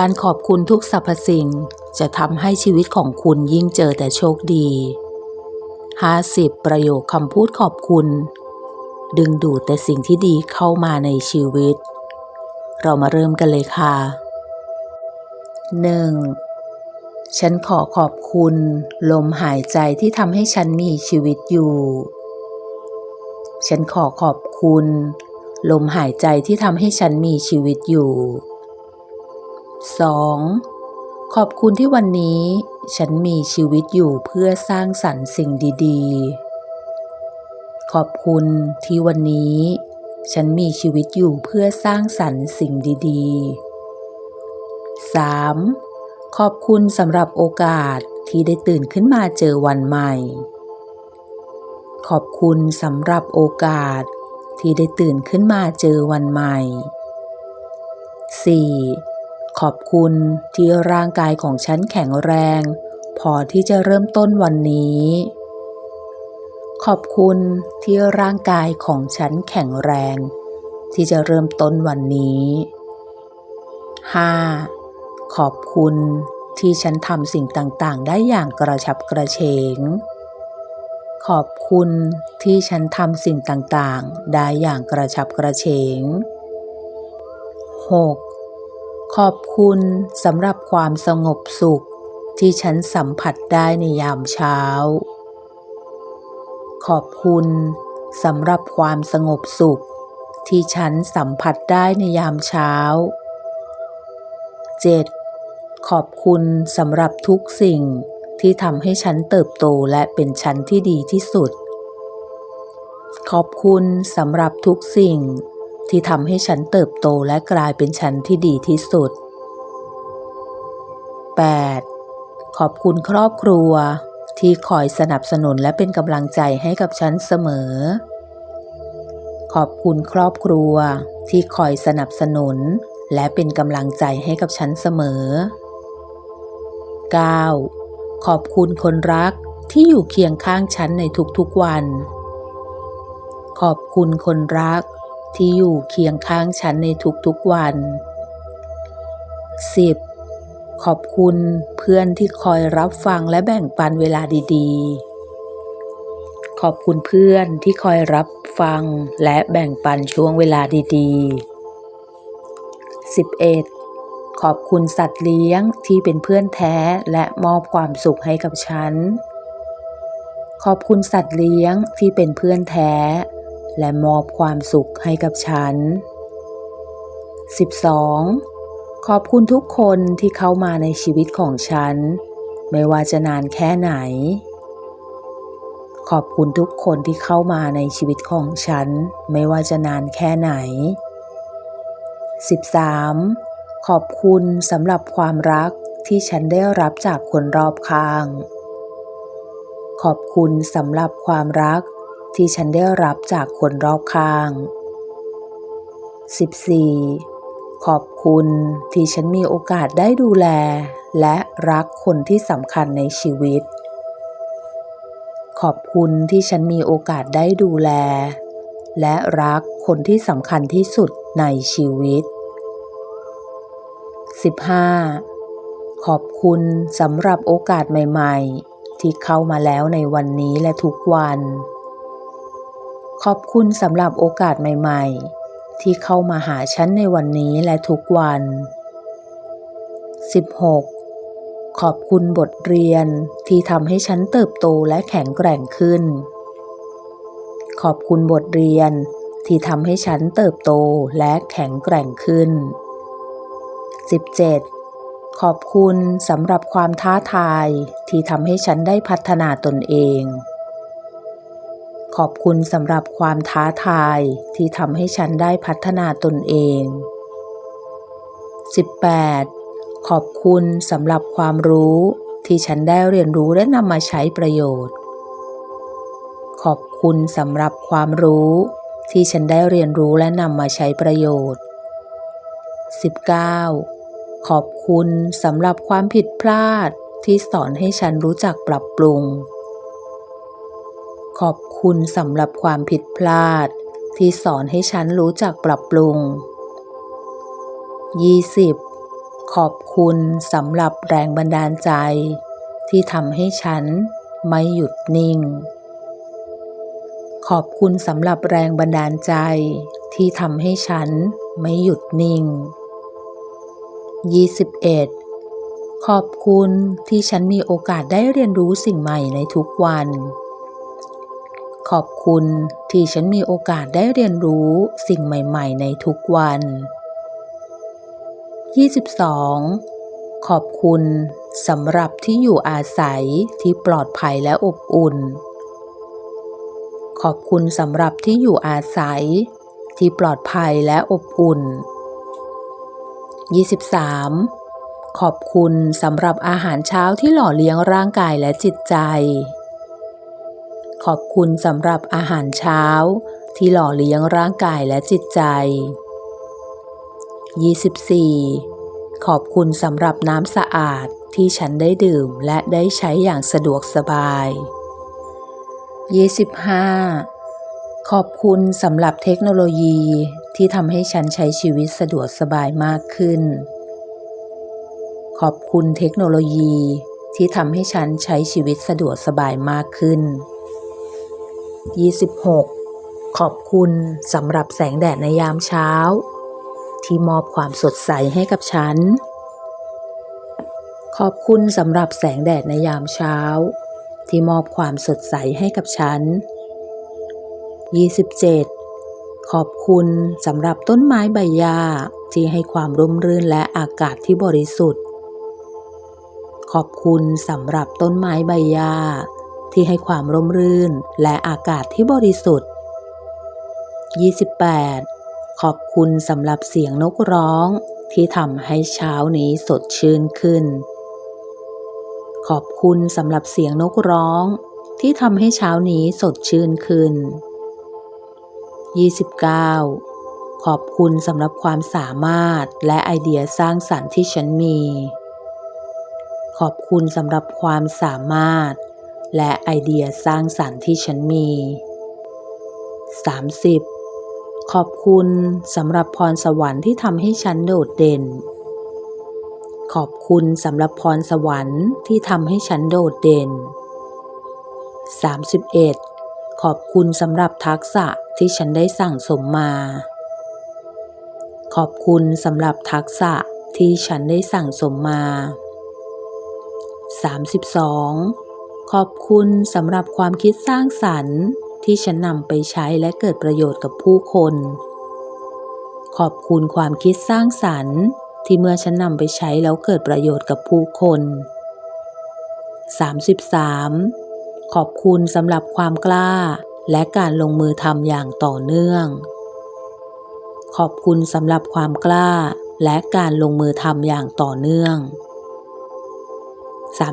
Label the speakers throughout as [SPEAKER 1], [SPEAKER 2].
[SPEAKER 1] การขอบคุณทุกสรรพสิ่ง จะทำให้ชีวิตของคุณยิ่งเจอแต่โชคดี 50 ประโยคคำพูดขอบคุณ ดึงดูดแต่สิ่งที่ดีเข้ามาในชีวิต เรามาเริ่มกันเลยค่ะ 1. ฉันขอขอบคุณ ลมหายใจที่ทำให้ฉันมีชีวิตอยู่ ฉันขอขอบคุณ ลมหายใจที่ทำให้ฉันมีชีวิตอยู่ 2. ขอบคุณที่วันนี้ฉันมีชีวิตอยู่เพื่อสร้างสรรค์สิ่งดีๆ ขอบคุณที่วันนี้ ฉันมีชีวิตอยู่เพื่อสร้างสรรค์สิ่งดีๆ 3. ขอบคุณสำหรับโอกาสที่ได้ตื่นขึ้นมาเจอวันใหม่ ขอบคุณสำหรับโอกาสที่ได้ตื่นขึ้นมาเจอวันใหม่ 4. ขอบคุณที่ร่างกายของฉันแข็งแรง พอที่จะเริ่มต้นวันนี้ ขอบคุณที่ร่างกายของฉันแข็งแรง ที่จะเริ่มต้นวันนี้ 5. ขอบคุณที่ฉันทำสิ่งต่างๆ ได้อย่างกระฉับกระเฉง ขอบคุณที่ฉันทำสิ่งต่างๆ ได้อย่างกระฉับกระเฉง 6. ขอบคุณสำหรับความสงบสุขที่ฉันสัมผัสได้ในยามเช้า ขอบคุณสำหรับความสงบสุข ที่ฉันสัมผัสได้ในยามเช้า 7. ขอบคุณสำหรับทุกสิ่งที่ทำให้ฉันเติบโตและเป็นฉันที่ดีที่สุด ขอบคุณสำหรับทุกสิ่ง ที่ทำให้ฉันเติบโตและกลายเป็นฉันที่ดีที่สุด 8. ขอบคุณครอบครัว ที่คอยสนับสนุนและเป็นกำลังใจให้กับฉันเสมอ ขอบคุณครอบครัว ที่คอยสนับสนุน และเป็นกำลังใจให้กับฉันเสมอ 9. ขอบคุณคนรักที่อยู่เคียงข้างฉันในทุกๆวัน ขอบคุณคนรัก ที่อยู่เคียงข้างฉันในทุกๆวัน 10. ขอบคุณเพื่อนที่คอยรับฟังและแบ่งปันเวลาดีๆ ขอบคุณเพื่อนที่คอยรับฟังและแบ่งปันช่วงเวลาดีๆ 11. ขอบคุณสัตว์เลี้ยงที่เป็นเพื่อนแท้และมอบความสุขให้กับฉัน ขอบคุณสัตว์เลี้ยงที่เป็นเพื่อนแท้ และมอบความสุขให้กับฉัน 12. ขอบคุณทุกคนที่เข้ามาในชีวิตของฉัน ไม่ว่าจะนานแค่ไหน ขอบคุณทุกคนที่เข้ามาในชีวิตของฉัน ไม่ว่าจะนานแค่ไหน 13. ขอบคุณสำหรับความรักที่ฉันได้รับจากคนรอบข้าง ขอบคุณสำหรับความรัก ที่ฉันได้รับจากคนรอบข้าง 14. ขอบคุณที่ฉันมีโอกาสได้ดูแล และรักคนที่สำคัญในชีวิต ขอบคุณที่ฉันมีโอกาสได้ดูแล และรักคนที่สำคัญที่สุดในชีวิต 15. ขอบคุณสำหรับโอกาสใหม่ ๆ ที่เข้ามาแล้วในวันนี้และทุกวัน ขอบคุณสำหรับโอกาสใหม่ ๆ ที่เข้ามาหาฉันในวันนี้และทุกวัน 16. ขอบคุณบทเรียนที่ทำให้ฉันเติบโตและแข็งแกร่งขึ้น ขอบคุณบทเรียนที่ทำให้ฉันเติบโตและแข็งแกร่งขึ้น 17. ขอบคุณสำหรับความท้าทายที่ทำให้ฉันได้พัฒนาตนเอง ขอบคุณสำหรับความท้าทายที่ทำให้ฉันได้พัฒนาตนเอง 18. ขอบคุณสำหรับความรู้ที่ฉันได้เรียนรู้และนำมาใช้ประโยชน์ ขอบคุณสำหรับความรู้ที่ฉันได้เรียนรู้และนำมาใช้ประโยชน์ 19. ขอบคุณสำหรับความผิดพลาดที่สอนให้ฉันรู้จักปรับปรุง ขอบคุณสำหรับความผิดพลาด ที่สอนให้ฉันรู้จักปรับปรุง 20. ขขอบคุณสำหรับแรงบันดาลใจ ที่ทำให้ฉันไม่หยุดนิ่ง ขอบคุณสำหรับแรงบันดาลใจ ที่ทำให้ฉันไม่หยุดนิ่ง 21. ขอบคุณที่ฉันมีโอกาสได้เรียนรู้สิ่งใหม่ในทุกวัน ขอบคุณที่ฉันมีโอกาสได้เรียนรู้สิ่งใหม่ๆ ในทุกวัน 22. ขอบคุณสำหรับที่อยู่อาศัยที่ปลอดภัยและอบอุ่น ขอบคุณสำหรับที่อยู่อาศัย ที่ปลอดภัยและอบอุ่น 23. ขอบคุณสำหรับอาหารเช้าที่หล่อเลี้ยงร่างกายและจิตใจ ขอบคุณสำหรับอาหารเช้า ที่หล่อเลี้ยงร่างกายและจิตใจ 24. ขอบคุณสำหรับน้ำสะอาดที่ฉันได้ดื่มและได้ใช้อย่างสะดวกสบาย 25. ขอบคุณสำหรับเทคโนโลยีที่ทำให้ฉันใช้ชีวิตสะดวกสบายมากขึ้น ขอบคุณเทคโนโลยีที่ทำให้ฉันใช้ชีวิตสะดวกสบายมากขึ้น 26. ขอบคุณสำหรับแสงแดดในยามเช้า ที่มอบความสดใสให้กับฉัน ขอบคุณสำหรับแสงแดดในยามเช้า ที่มอบความสดใสให้กับฉัน 27. ขอบคุณสำหรับต้นไม้ใบหญ้าที่ให้ความร่มรื่นและอากาศที่บริสุทธิ์ ขอบคุณสำหรับต้นไม้ใบหญ้า ที่ให้ความร่มรื่นและอากาศที่บริสุทธิ์ 28. ขอบคุณสำหรับเสียงนกร้อง ที่ทำให้เช้านี้สดชื่นขึ้น ขอบคุณสำหรับเสียงนกร้อง ที่ทำให้เช้านี้สดชื่นขึ้น 29. ขอบคุณสำหรับความสามารถและไอเดียสร้างสรรค์ที่ฉันมี ขอบคุณสำหรับความสามารถ และไอเดียสร้างสรรค์ที่ฉันมี 30. ขอบคุณสำหรับพรสวรรค์ที่ทำให้ฉันโดดเด่น ขอบคุณสำหรับพรสวรรค์ที่ทำให้ฉันโดดเด่น 31. ขอบคุณสำหรับทักษะที่ฉันได้สั่งสมมา ขอบคุณสำหรับทักษะที่ฉันได้สั่งสมมา 32. ขอบคุณสำหรับความคิดสร้างสรรค์ ที่ฉันนำไปใช้และเกิดประโยชน์กับผู้คน ขอบคุณความคิดสร้างสรรค์ที่เมื่อฉันนำไปใช้แล้วเกิดประโยชน์กับผู้คน 33. ขอบคุณสำหรับความกล้า และการลงมือทำอย่างต่อเนื่อง ขอบคุณสำหรับความกล้า และการลงมือทำอย่างต่อเนื่อง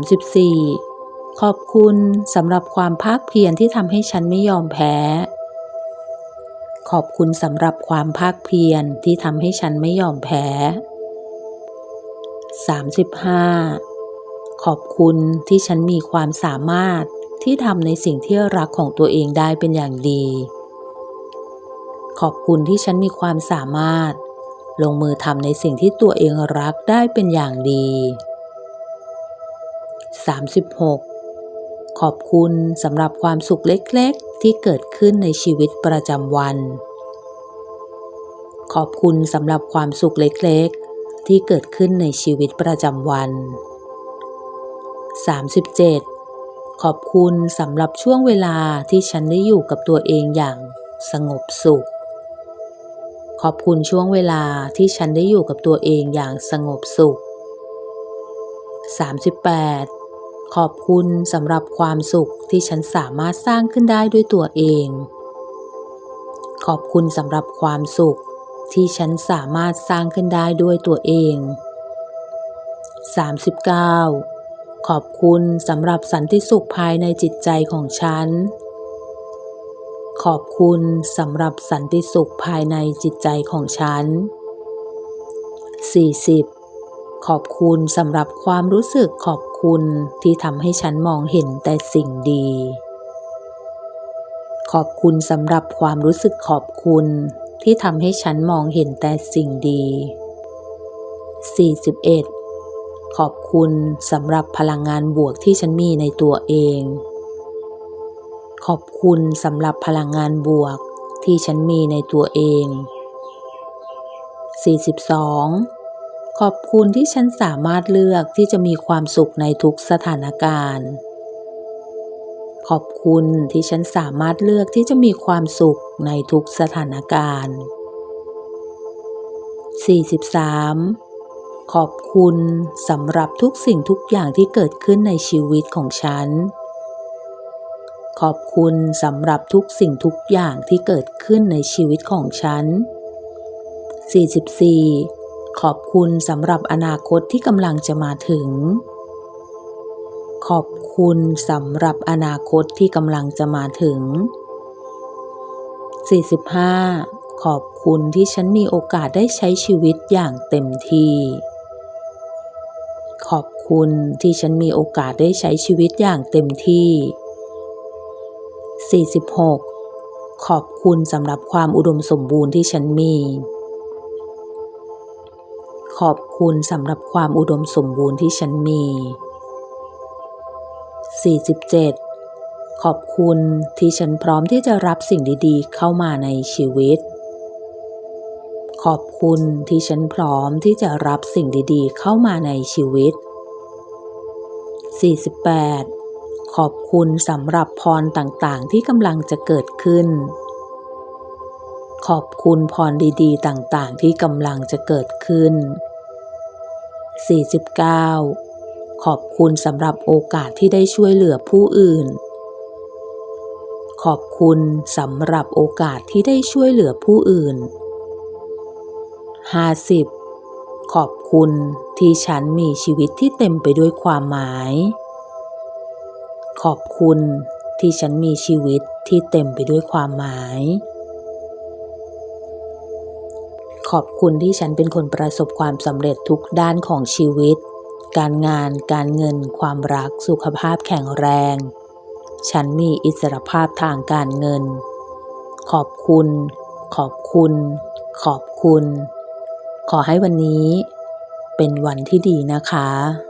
[SPEAKER 1] 34. ขอบคุณสำหรับความภาคเพียรที่ทำให้ฉันไม่ยอมแพ้ ขอบคุณสำหรับความภาคเพียรที่ทำให้ฉันไม่ยอมแพ้ 35. ขอบคุณที่ฉันมีความสามารถที่ทำในสิ่งที่รักของตัวเองได้เป็นอย่างดี ขอบคุณที่ฉันมีความสามารถ ลงมือทำในสิ่งที่ตัวเองรักได้เป็นอย่างดี 36. ขอบคุณสำหรับความสุขเล็กๆ ที่เกิดขึ้นในชีวิตประจำวัน ขอบคุณสำหรับความสุขเล็กๆ ที่เกิดขึ้นในชีวิตประจำวัน 37. ขอบคุณสำหรับช่วงเวลาที่ฉันได้อยู่กับตัวเองอย่างสงบสุข ขอบคุณช่วงเวลาที่ฉันได้อยู่กับตัวเองอย่างสงบสุข 38. ขอบคุณสำหรับความสุขที่ฉันสามารถสร้างขึ้นได้ด้วยตัวเอง ขอบคุณสำหรับความสุขที่ฉันสามารถสร้างขึ้นได้ด้วยตัวเอง 39. ขอบคุณสำหรับสันติสุขภายในจิตใจของฉัน ขอบคุณสำหรับสันติสุขภายในจิตใจของฉัน 40. ขอบคุณสำหรับความรู้สึกขอบคุณที่ทำให้ฉันมองเห็นแต่สิ่งดี ขอบคุณสำหรับความรู้สึกขอบคุณที่ทำให้ฉันมองเห็นแต่สิ่งดี 41 ขอบคุณสำหรับพลังงานบวกที่ฉันมีในตัวเอง ขอบคุณสำหรับพลังงานบวกที่ฉันมีในตัวเอง 42 ขอบคุณที่ฉันสามารถเลือกที่จะมีความสุขในทุกสถานการณ์ ขอบคุณที่ฉันสามารถเลือกที่จะมีความสุขในทุกสถานการณ์ 43 ขอบคุณสำหรับทุกสิ่งทุกอย่างที่เกิดขึ้นในชีวิตของฉัน ขอบคุณสำหรับทุกสิ่งทุกอย่างที่เกิดขึ้นในชีวิตของฉัน 44 ขอบคุณสำหรับอนาคตที่กำลังจะมาถึง ขอบคุณสำหรับอนาคตที่กำลังจะมาถึง 45 ขอบคุณที่ฉันมีโอกาสได้ใช้ชีวิตอย่างเต็มที่ ขอบคุณที่ฉันมีโอกาสได้ใช้ชีวิตอย่างเต็มที่ 46 ขอบคุณสำหรับความอุดมสมบูรณ์ที่ฉันมี ขอบคุณสำหรับความอุดมสมบูรณ์ที่ฉันมี 47 ขอบคุณที่ฉันพร้อมที่จะรับสิ่งดีๆ เข้ามาในชีวิต ขอบคุณที่ฉันพร้อมที่จะรับสิ่งดีๆ เข้ามาในชีวิต 48 ขอบคุณสำหรับพรต่างๆ ที่กำลังจะเกิดขึ้นขอบคุณพรดีๆ ต่างๆ ที่กำลังจะเกิดขึ้น 49 ขอบคุณสำหรับโอกาสที่ได้ช่วยเหลือผู้อื่น ขอบคุณสำหรับโอกาสที่ได้ช่วยเหลือผู้อื่น 50 ขอบคุณที่ฉันมีชีวิตที่เต็มไปด้วยความหมาย ขอบคุณที่ฉันมีชีวิตที่เต็มไปด้วยความหมาย ขอบคุณที่ฉันเป็นคนประสบความสำเร็จทุกด้านของชีวิต การงาน การเงิน ความรัก สุขภาพแข็งแรง ฉันมีอิสรภาพทางการเงิน ขอบคุณ ขอบคุณ ขอบคุณ ขอให้วันนี้เป็นวันที่ดีนะคะ